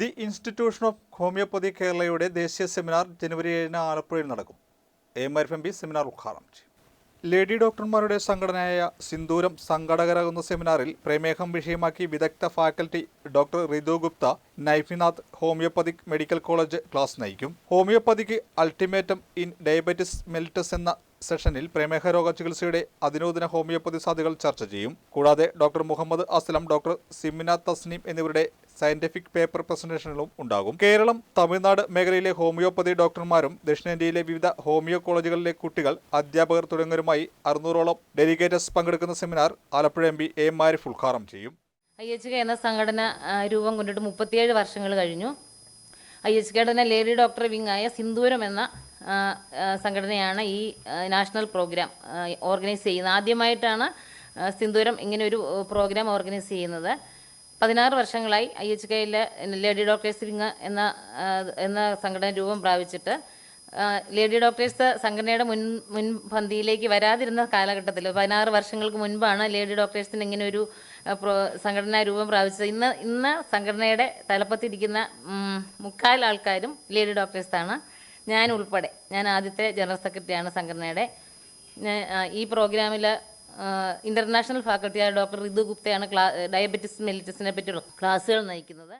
The institution of homeopathy കേരളയുടെ ദേശീയ seminar ജനുവരി ഏഴിന് ആലപ്പുഴയിൽ നടക്കും. A M Arif M P seminar ഉദ്ഘാടനം ചെയ്യും. ലേഡി ഡോക്ടർമാരുടെ സംഘടനയായ സിന്ദൂരം സംഘടകരാകുന്ന സെമിനാറിൽ പ്രമേഹം വിഷയമാക്കി വിദഗ്ധ ഫാക്കൽറ്റി ഡോക്ടർ റിതു ഗുപ്ത നൈഫിനാഥ് ഹോമിയോപ്പതിക് മെഡിക്കൽ കോളേജ് ക്ലാസ് നയിക്കും. Homoeopathic ultimatum in diabetes mellitus എന്ന സെഷനിൽ പ്രമേഹ രോഗ ചികിത്സയുടെ അതിനൂതന ഹോമിയോപ്പതി സാധ്യതകൾ ചർച്ച ചെയ്യും. കൂടാതെ ഡോക്ടർ മുഹമ്മദ് അസ്ലം ഡോക്ടർ സിമിന തസ്നീം എന്നിവരുടെ സയന്റിഫിക് പേപ്പർ പ്രസന്റേഷനുകളും ഉണ്ടാകും. കേരളം തമിഴ്നാട് മേഖലയിലെ ഹോമിയോപ്പതി ഡോക്ടർമാരും ദക്ഷിണേന്ത്യയിലെ വിവിധ ഹോമിയോ കോളേജുകളിലെ കുട്ടികൾ അധ്യാപകർ തുടങ്ങിയവരുമായി അറുന്നൂറോളം ഡെലിഗേറ്റേഴ്സ് പങ്കെടുക്കുന്ന seminar Alappuzha M P A Arif ഉദ്ഘാടനം ചെയ്യും. ഐ എച്ച് കെ എന്ന സംഘടന രൂപം കൊണ്ടിട്ട് മുപ്പത്തിയേഴ് വർഷങ്ങൾ കഴിഞ്ഞു. ഐ എച്ച് കെയുടെ തന്നെ ലേഡി ഡോക്ടർ വിങ് ആയ സിന്ദൂരം എന്ന സംഘടനയാണ് ഈ നാഷണൽ പ്രോഗ്രാം ഓർഗനൈസ് ചെയ്യുന്നത്. ആദ്യമായിട്ടാണ് സിന്ദൂരം ഇങ്ങനെ ഒരു പ്രോഗ്രാം ഓർഗനൈസ് ചെയ്യുന്നത്. പതിനാറ് വർഷങ്ങളായി ഐ എച്ച് കെയിലെ ലേഡി ഡോക്ടേഴ്സ് വിങ് എന്ന എന്ന സംഘടന രൂപം പ്രാപിച്ചിട്ട് ലേഡി ഡോക്ടേഴ്സ് സംഘടനയുടെ മുൻ മുൻപന്തിയിലേക്ക് വരാതിരുന്ന കാലഘട്ടത്തിൽ പതിനാറ് വർഷങ്ങൾക്ക് മുൻപാണ് ലേഡി ഡോക്ടേഴ്സിന് ഇങ്ങനെ ഒരു സംഘടനാ രൂപം പ്രാപിച്ചത്. ഇന്ന് ഇന്ന് സംഘടനയുടെ തലപ്പത്തിരിക്കുന്ന മുക്കാൽ ആൾക്കാരും ലേഡി ഡോക്ടേഴ്സാണ്. ഞാൻ ഉൾപ്പെടെ ഞാൻ ആദ്യത്തെ ജനറൽ സെക്രട്ടറിയാണ് സംഘടനയുടെ. ഈ പ്രോഗ്രാമിൽ ഇന്റർനാഷണൽ ഫാക്കൽറ്റിയായ ഡോക്ടർ റിതു ഗുപ്തയാണ് ഡയബറ്റിസ് മെലിറ്റസിനെ പറ്റിയുള്ള ക്ലാസ്സുകൾ നയിക്കുന്നത്.